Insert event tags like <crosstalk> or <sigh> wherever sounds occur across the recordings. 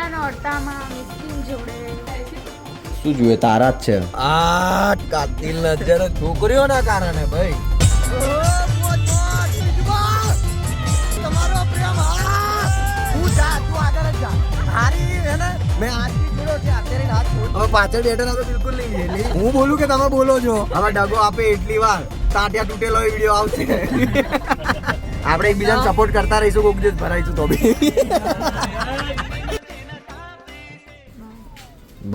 ત્રીજા નોરતામાં મિસ્કીન જોડે. શું જોઈએ તારા જ છે. આ કાતિલ નજર છોકરીઓના કારણે ભાઈ. તમારો પ્રેમ હું જા તું આગળ જા હારી હે ને મેં આજથી જોડ્યો છે અત્યારે હાથ છોડ હવે પાછળ બેઠેલા તો બિલકુલ નહીં ગયેલી હું બોલું કે તમે બોલો છો? હવે ડગો આપે એટલી વાર. તાટિયા તૂટેલો વીડિયો આવશે. આપણે એકબીજાને સપોર્ટ કરતા રહીશું કોક દિવસ ભરાઈશું તો બી.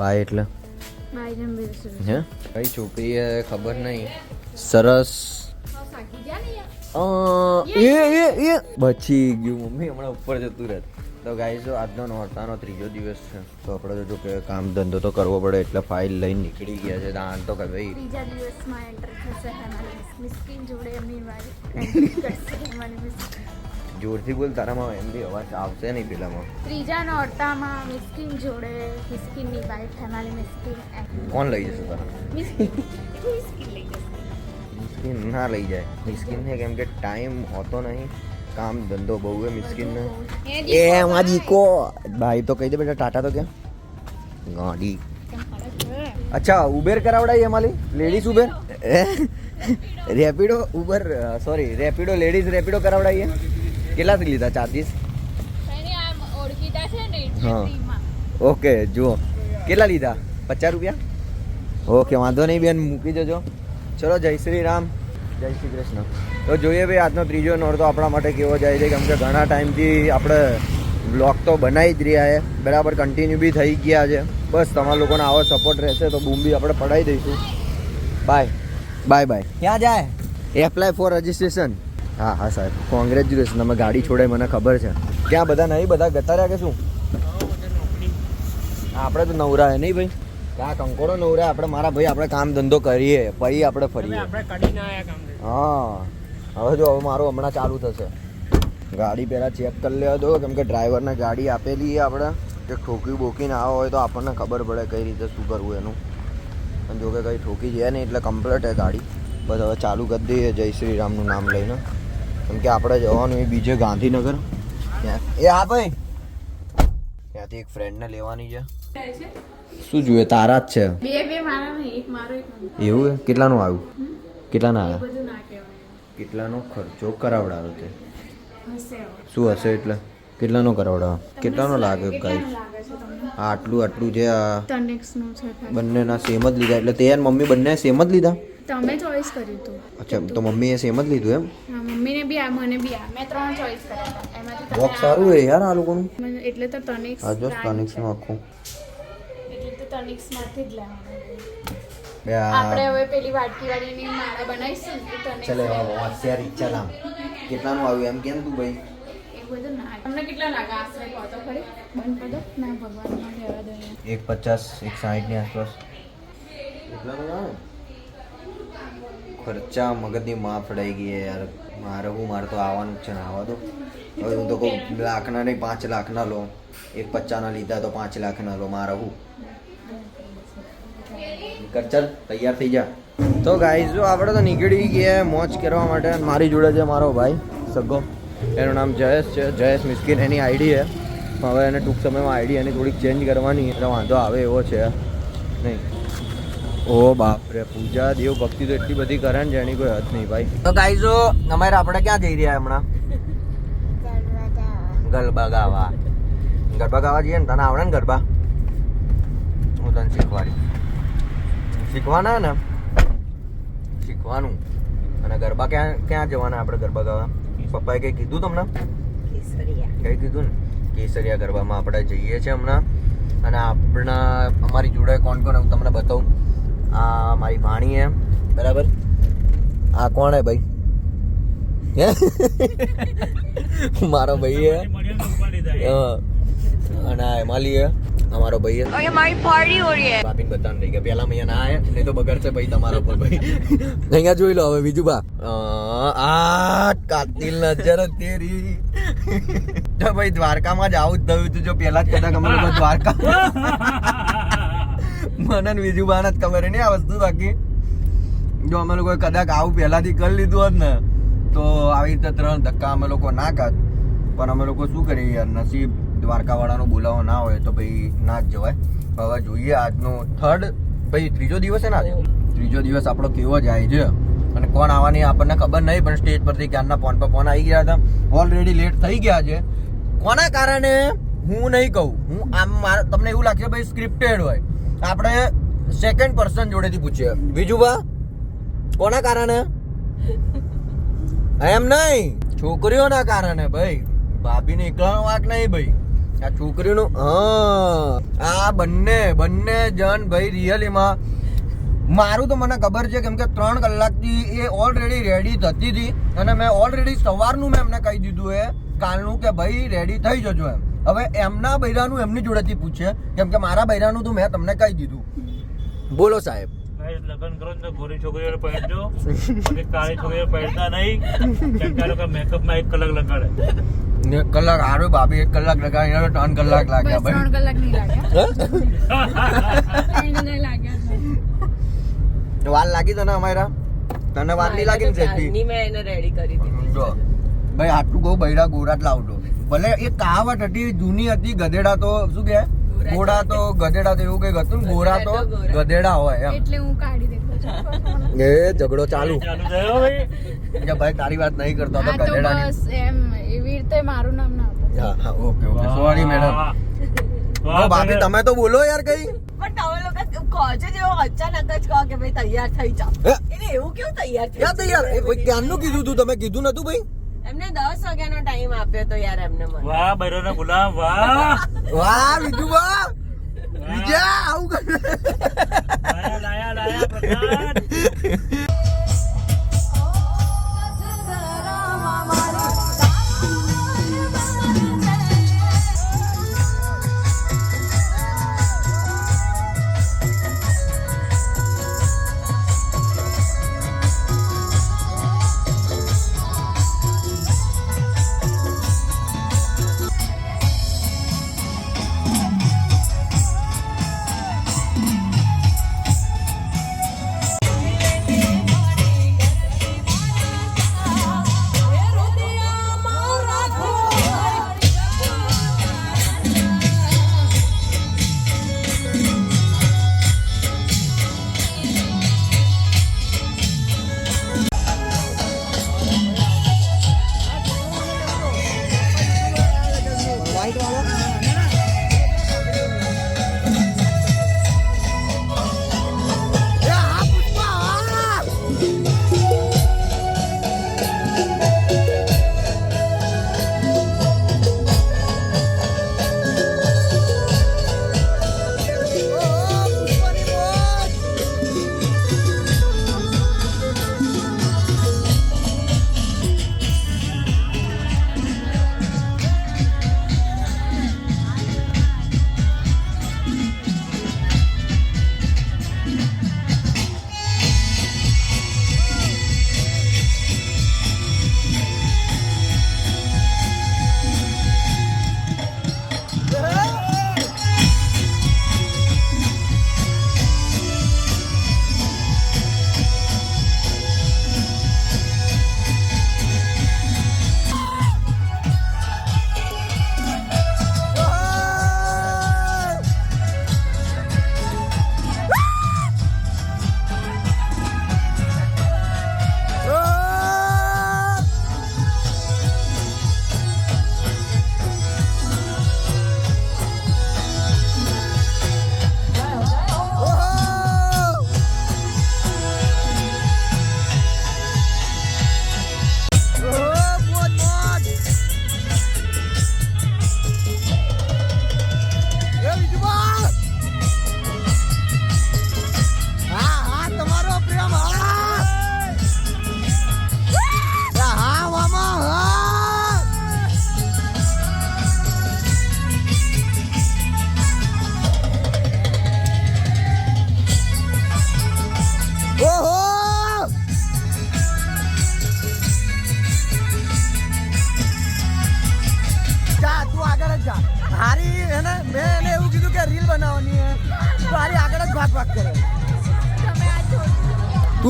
બાય એટલે. હે? કઈ છોકરી ખબર નહીં. સરસ. એ એ એ. બચી ગયું મમ્મી હમણાં ઉપર જતું રહે. તો ગાઈ જો આજનો નોરતાનો ત્રીજો દિવસ છે તો આપણે તો જો કે કામ ધંધો તો કરવો પડે એટલે ફાઇલ લઈને નીકળી ગયા છે. દાન તો કે ભાઈ ત્રીજા દિવસમાં એન્ટર થશે જોડે એમની <laughs> જોરથી બોલ તારામાં એમ બી અવાજ આવશે નહીં પેલામાં. ત્રીજા નોરતામાં મિસ્કિન જોડે મિસ્કીનની વાઈફ હેમાલી મિસ્કીન કોણ લઈ જશે તારા? મિસ્કીન. લઈ જશે. મિસ્કિન ના લઈ જાય. મિસ્કિન ને કેમ કે ટાઈમ હોતો નહીં. કામ ધંધો બહુ હે મિસ્કિન ને એ એમાં કો ભાઈ તો કહી દે બેટા ટાટા તો ક્યાં? ગાડી. અચ્છા ઉબેર કરાવડાવી અમારી ladies Uber Rapido Uber sorry Rapido ladies Rapido કરાવડાવીએ? કેટલાથી લીધા? ચાર્જીસ હા. ઓકે જુઓ. કેટલા લીધા? પચાસ રૂપિયા? ઓકે વાંધો નહીં બેન મૂકી દેજો. ચલો જય શ્રી રામ. જય શ્રી કૃષ્ણ. તો જોઈએ ભાઈ આજનો ત્રીજો નોર તો આપણા માટે કેવો જાય છે. કેમ કે ઘણા ટાઈમથી આપણે બ્લોગ તો બનાવી જ રહ્યા છે. બરાબર કન્ટિન્યુ બી થઈ ગયા છે. બસ તમારા લોકોને આવો સપોર્ટ રહેશે તો બૂમ બી આપણે પડાવી દઈશું. બાય બાય બાય ક્યાં જાય? એપ્લાય ફોર રજિસ્ટ્રેશન હા હા સાહેબ. કોંગ્રેચ્યુલેશન તમે ગાડી છોડાય મને ખબર છે. ક્યાં બધા નહીં? બધા ગતા રહ્યા કે શું? આપણે તો નવરા હે નહીં ભાઈ? ક્યાં કંકોડો નવરા? આપણે મારા ભાઈ આપણે કામ ધંધો કરીએ. પછી આપણે ફરીએ. હા. હવે જો હવે મારું હમણાં ચાલુ થશે. ગાડી પહેલાં ચેક કરી લેવા દો. કેમ કે ડ્રાઈવરને ગાડી આપેલી છે આપણે. કે ઠોકી બોકી ના હોય તો આપણને ખબર પડે કઈ રીતે શું કરવું એનું. પણ જો કે કંઈ ઠોકી જાય નહીં એટલે કમ્પ્લેટ હે ગાડી. બસ હવે ચાલુ કરી દઈએ જય શ્રી રામનું નામ લઈને. કેમ કે આપણે જવાનું એ બીજે ગાંધીનગર. એ હા ભાઈ. ત્યાંથી એક ફ્રેન્ડને લેવાની છે. શું જોઈએ તારા જ છે. બે બે મારા નહીં. એક મારો એક એવું કેટલાનું આવ્યું? કેટલાના આવ્યા? કેટલાનો ખર્ચો કરાવડાવ્યો તે? શું હશે એટલે? કેટલાનો કરાવડાવ કેટલાનો લાગે ગાઈસ આટલું આટલું ખાલી. બંનેના સેમ જ લીધા. એટલે તે મમ્મી બંને સેમ જ લીધા? તમે ચોઈસ કર્યું હતું. અચ્છા તો મમ્મીએ સેમ જ લીધું એમ? હા મમ્મીને બી આ મને બી આ. મેં ત્રણ ચોઈસ કર્યા એમાંથી બોક્સ સારું છે યાર આ લોકોનું. એટલે તો ટનિક્સ હા જો brand સ્ટોનિક્સનું આખું. એટલે તો ટનિક્સમાંથી જ લેવાનું. આપણે હવે પેલી વાટકી વાળીની માળા બનાવીશું ને ટનિક્સ ચલે અત્યારે ઈચ્છા ચલામ કેટલાનું આવ્યું? એમ કેમ તું ભાઈ? ના ના એક પચાસ એક સાઠની આસપાસ. કેટલાનું આવે? ખર્ચા મગજની માફ ફડાઈ ગઈ યાર. મારે હું, મારે તો આવવાનું જ છે ને, આવવા દો. હવે હું તો કહું લાખના નહીં, પાંચ લાખના લો એક પચાસના લીધા તો પાંચ લાખના લો મારે હું? કર ચાલ, તૈયાર થઈ જા. તો ગાઈઝ જો આપણે તો નીકળી ગયા મોજ કરવા માટે. મારી જોડે છે મારો ભાઈ, સગો. એનું નામ જયેશ છે. જયેશ મિસ્કિન, એની આઈડી છે. હવે એને ટૂંક સમયમાં આઈડી એની થોડીક ચેન્જ કરવાની, એટલે વાંધો આવે એવો છે. નહીં. ઓ બાપ રે પૂજા દેવ ભક્તિ તો એટલી બધી કરે ને જેની કોઈ હદ નહીં ભાઈ. તો ગાઈઝો અમારે આપણે ક્યાં જઈ રહ્યા હમણાં? ગરબા ગાવા ગરબા ગાવા જઈએ ને તને આવડે ને ગરબા? હું તને શીખવાડી શીખવાના ને? શીખવાનું. અને ગરબા ક્યાં ક્યાં જવાના આપણે ગરબા ગાવા પપ્પાએ કંઈ કીધું તમને? કંઈ કીધું ને? કેસરિયા ગરબામાં આપણે જઈએ છીએ હમણાં. અને આપણા અમારી જોડે કોણ કોણ હું તમને બતાવું. આ મારી ભાણી એમ બરાબર? આ કોણ હે? ભાઈ મારો ભાઈ હે. અને આ હિમાલી હે અમારો ભાઈ હે ઓકે મારી પાર્ટી હો રહી હે. બાપીન બતાન રહી કે પહેલા મૈયા ના આયા નહીં તો બગડશે ભાઈ તમારો પર ભાઈ. અહીંયા જોઈ લો હવે બીજું બા. આ કાતિલ નજર તેરી. તો ભાઈ દ્વારકામાં જ આવું જ થયું હતું જો પહેલા જ કદાચ અમારે દ્વારકા મને બીજું બાને જ ખબર નહીં આ વસ્તુ બાકી. જો અમે લોકો કદાચ આવું પહેલાંથી કરી લીધું હોત ને, તો આવી રીતે ત્રણ ધક્કા અમે લોકો ના કાત પણ અમે લોકો શું કરીએ યાર, નસીબ દ્વારકાવાળાનો બોલાવો ના હોય તો ભાઈ ના જ જવાય. હવે જોઈએ આજનો થર્ડ ભાઈ ત્રીજો દિવસ છે ને ત્રીજો દિવસ આપણો કેવો જાય છે? અને કોણ આવવાની આપણને ખબર નહીં, પણ સ્ટેજ પરથી ક્યારના ફોન પર ફોન આવી ગયા હતા. ઓલરેડી લેટ થઈ ગયા છે. કોના કારણે? હું નહીં કહું. હું આમ તમને એવું લાગશે ભાઈ સ્ક્રિપ્ટેડ હોય. આપણે સેકન્ડ પર્સન જોડેથી પૂછીએ. બીજું બા? કોના કારણે? એમ નહીં. છોકરીઓના કારણે ભાઈ. ભાભીને એકલાનો વાક નહીં ભાઈ. આ છોકરીનું હા. આ બંને બંને જણ ભાઈ રિયલીમાં. મારું તો મને ખબર છે કેમ કે ત્રણ કલાકથી એ ઓલરેડી રેડી થતી હતી. અને મેં ઓલરેડી સવારનું મેં એમને કહી દીધું એ, કાલનું કે ભાઈ રેડી થઈ જજો એમ. હવે એમના બૈરાનું એમની જોડેથી પૂછે કેમ કે મારા બૈરાનું તો મેં તમને કહી દીધું. બોલો સાહેબ. ભાઈ લગ્ન કરો ને ગોરી છોકરીઓ પહેરજો. કાળી છોકરીઓ પહેરતા નહીં. મેકઅપમાં એક કલાક લગાડે. ને કલાક આરો ભાભી એક કલાક લગાવી ત્રણ કલાક લાગ્યા બસ ત્રણ કલાક નહીં લાગ્યા. ત્રણ વાર લાગી તને અમારા? તને વાલ નહીં લાગી ને મેં એને રેડી કરી દીધી. જો. ભાઈ આટલું બહુ બૈડા ગોરા જ લાવજો. ભલે એ કહાવત હતી જૂની હતી ગધેડા તો શું કે ઘોડા તો ગધેડા તો એવું કંઈક હતું ગોરા તો ગધેડા હોય એમ. એટલે હું કાઢી દેખું છું. એ ઝઘડો ચાલુ. ચાલુ ભાઈ તારી વાત નહીં કરતો તો ગધેડા બસ એમ એવી રીતે મારું નામ ના હા ઓકે ઓકે. Sorry madam. ઓ તમે તો બોલો યાર કઈ. પણ તમે લોકો કહો છો જેવો અચાનક જ કહો કે ભાઈ તૈયાર થઈ જાવ? એવું કેવું તૈયાર થઈ ક્યાં તૈયાર? ક્યારનું કીધું તું? તમે કીધું નતું ભાઈ? એમને દસ વાગ્યાનો ટાઈમ આપ્યો તો યાર એમને મને. વાહ બૈરોના ગુલામ વાહ. વાહ બીજું વાહ. બીજા આવું કરે. લાયા લાયા લાયા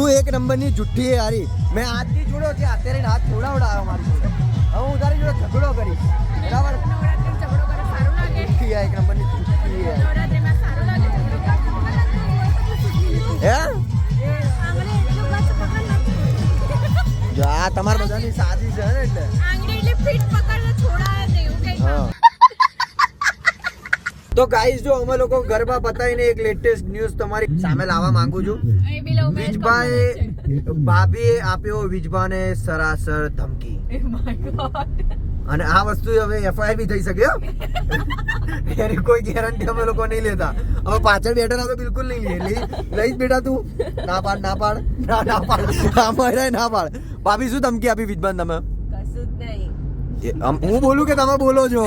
તું એક નંબરની જુઠ્ઠી એ હારી. મેં આજથી જોડો છે, અત્યારે હાથ છોડાવડાવ્યો મારી જોડે. હવે હું તારી જોડે ઝઘડો કરીશ. બરાબર? એક નંબરની જુઠ્ઠી હે. જા તમારા બધાની સાજી છે ને એટલે. આંગળી એટલે ફીટ પકડને છોડાય દે એવું કઈ હા. તો ગાઈસ જો અમે લોકો ગરબા પતાવીને એક લેટેસ્ટ ન્યૂઝ તમારી સામે લાવવા માંગુ છું. વિજભાઈ ભાભીએ આપ્યો વિજભાને સરાસર ધમકી. અને આ વસ્તુ હવે એફઆઈઆર બી થઈ શકે એની કોઈ ગેરંટી અમે લોકો નહીં લેતા. હવે પાછળ બેઠેલા તો બિલકુલ નહીં લે. લઈ લઈશ બેટા તું. ના પાડ ના પાડ. ના ના પાડ. ના પાડ ના પાડ. ભાભી શું ધમકી આપી વિજભાન તમે? જ હું બોલું કે તમે બોલો છો?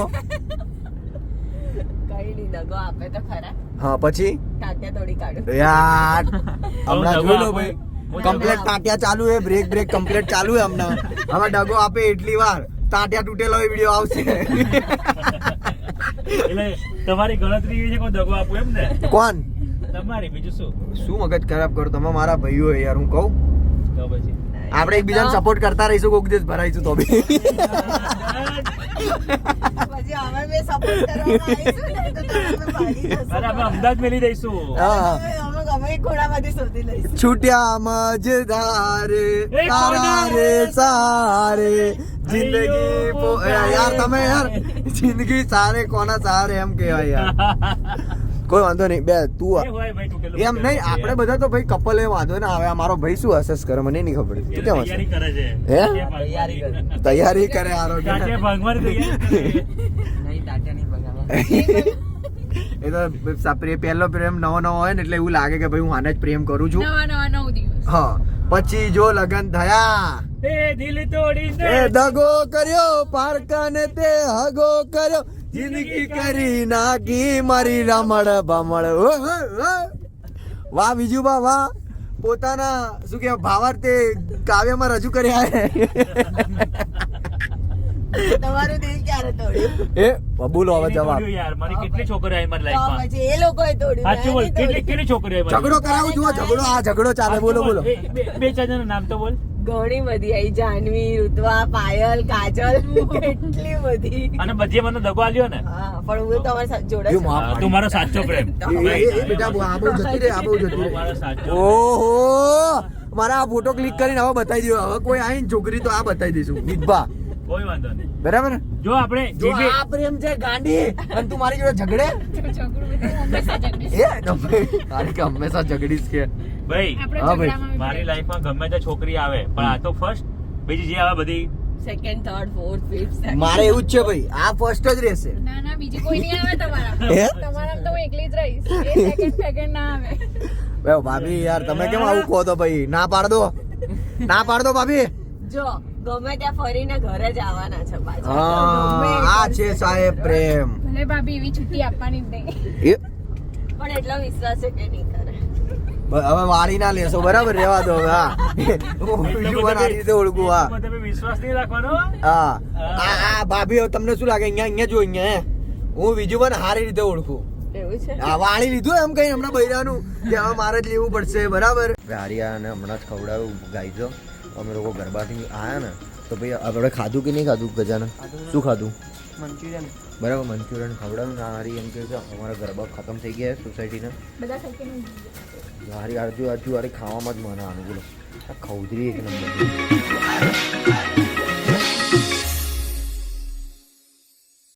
કઈ નહીં દગો આપે તો ખરા. હા પછી? ટાટિયા તોડી કાઢું યાર હમણાં જોઈ લો ભાઈ. કમ્પ્લેટ ટાટિયા ચાલુ હે બ્રેક બ્રેક કમ્પ્લેટ ચાલુ હે હમણાં. હવે ડગો આપે એટલી વાર. ટાટિયા તૂટેલો વીડિયો આવશે. એટલે તમારી ગણતરી એવી છે કે ડગો આપું એમ ને? કોણ? તમારી બીજું શું? શું મગજ ખરાબ કરો? તમે મારા ભાઈઓ યાર હું કહું. તો પછી? આપણે એકબીજાને સપોર્ટ કરતા રહીશું કોઈક દિવસ ભરાઈશું તો બી. અમદાવાદ મેલી દઈશું. હા છૂટ્યા મજદારે તારા રે સારે જિંદગી યાર તમે યાર જિંદગી સારે કોના સારે એમ કહેવાય યાર. <laughs> કોઈ વાંધો નહીં બે તું હોય ભાઈ તૂટેલું એમ નહીં આપણે બધા તો ભાઈ કપલ એ વાંધો ના આવે આ મારો ભાઈ શું અસેસ કરે મને નહીં ખબર. તું કેમ હશે તૈયારી કરે. કરે. <laughs> એ તો સપ્રે- પહેલો પ્રેમ નવો નવો હોય ને એટલે એવું લાગે કે ભાઈ હું આને જ પ્રેમ કરું છું. નવા નવા નવ દિવસ. હા પછી જો લગન થયા. એ દિલ તોડીને એ દગો કર્યો પારકાને તે હગો કર્યો. જિંદગી કરી નાખી મારી રમણ ભમણ ઓ, ઓ, ઓ. વાહ બીજું બા વાહ. પોતાના શું કે ભાવાર્થે કાવ્યમાં રજૂ કર્યા. તમારું દિલ ક્યારે તોડ્યું? એ બોલો હવે જવાબ. યાર? મારી કેટલી છોકરીઓ આવી મારી લાઈફમાં પછી એ લોકોએ તોડ્યું સાચું બોલ કેટલી કેટલી છોકરીઓ આવી ઝઘડો કરાવું જુઓ ઝઘડો આ ઝઘડો ચાલે બોલો બોલો. બે- ચાર જણાના નામ તો બોલ. ઘણી બધી આવી જાનવી ઋતવા પાયલ કાજલ <laughs> કેટલી બધી. અને બધી મને દગો આલ્યો ને? હા પણ હું તમારી સાથે જોડે તું મારો સાચો પ્રેમ. બેટા બહુ- આ બહુ જતી રે આ બહુ જતી રે ઓહો! મારા આ ફોટો ક્લિક કરીને હવે બતાવી દો હવે કોઈ આવીને છોકરી તો આ બતાવી દઈશું. વિધવા. કોઈ વાંધો નહીં. બરાબર? જો આપણે જો આ પ્રેમ છે ગાંડી. અને તું મારી જોડે ઝઘડે? ઝઘડું હંમેશા ઝઘડીશ. એ તમે તારી કે હંમેશા ઝઘડીશ કે? ભાઈ ભાઈ. મારી. લાઈફમાં ગમે તે છોકરી આવે પણ આ તો ફર્સ્ટ બીજી જે આવે બધી. સેકન્ડ થર્ડ ફોર્થ ફિફ્થ મારે એવું જ છે ભાઈ આ ફર્સ્ટ જ રહેશે. ના ના બીજી કોઈ નહીં આવે તમારા તમારા તો હું એકલી જ રહીશ. એ સેકન્ડ સેકન્ડ ના આવે. બે ભાભી યાર તમે કેમ આવું કહો તો ભાઈ? ના પાડ દો ના પાડ દો ભાભી? જો ગમે ત્યાં ફરીને ઘરે જ આવવાના છે પાછા. હા આ છે સાહેબ પ્રેમ. ભલે ભાભી એવી છુટ્ટી આપવાની જ નહીં. પણ એટલો વિશ્વાસ છે કે નહીં હવે વાળી ના લેશો બરાબર? રેવા દો હવે હા. <laughs> હું બીજું પણ રીતે ઓળખું હા. તમે વિશ્વાસ નહીં રાખવાનો? હા. આ આ ભાભી હવે તમને શું લાગે? અહીંયા અહીંયા જો અહીંયા હું. બીજું પણ સારી રીતે ઓળખું. એવું છે? આ વાળી લીધું એમ કઈ હમણાં બૈરાનું કે હવે મારે જ લેવું પડશે બરાબર? હારિયાને હમણાં જ ખવડાવ્યું ગાઈજો. અમે લોકો ગરબાથી આયા ને તો ભાઈ આપણે ખાધું કે નહીં ખાધું ગજાને? શું ખાધું? મંચુરિયન. બરાબર મંચુરિયન ખવડાવ્યું ને હારી એમ કે અમારા ગરબા ખતમ થઈ ગયા સોસાયટીના બધા ખાઈ કે નહીં. હારી આજુ હજુ હારી ખાવામાં જ મને આનું આ ખવદરી એક નંબર.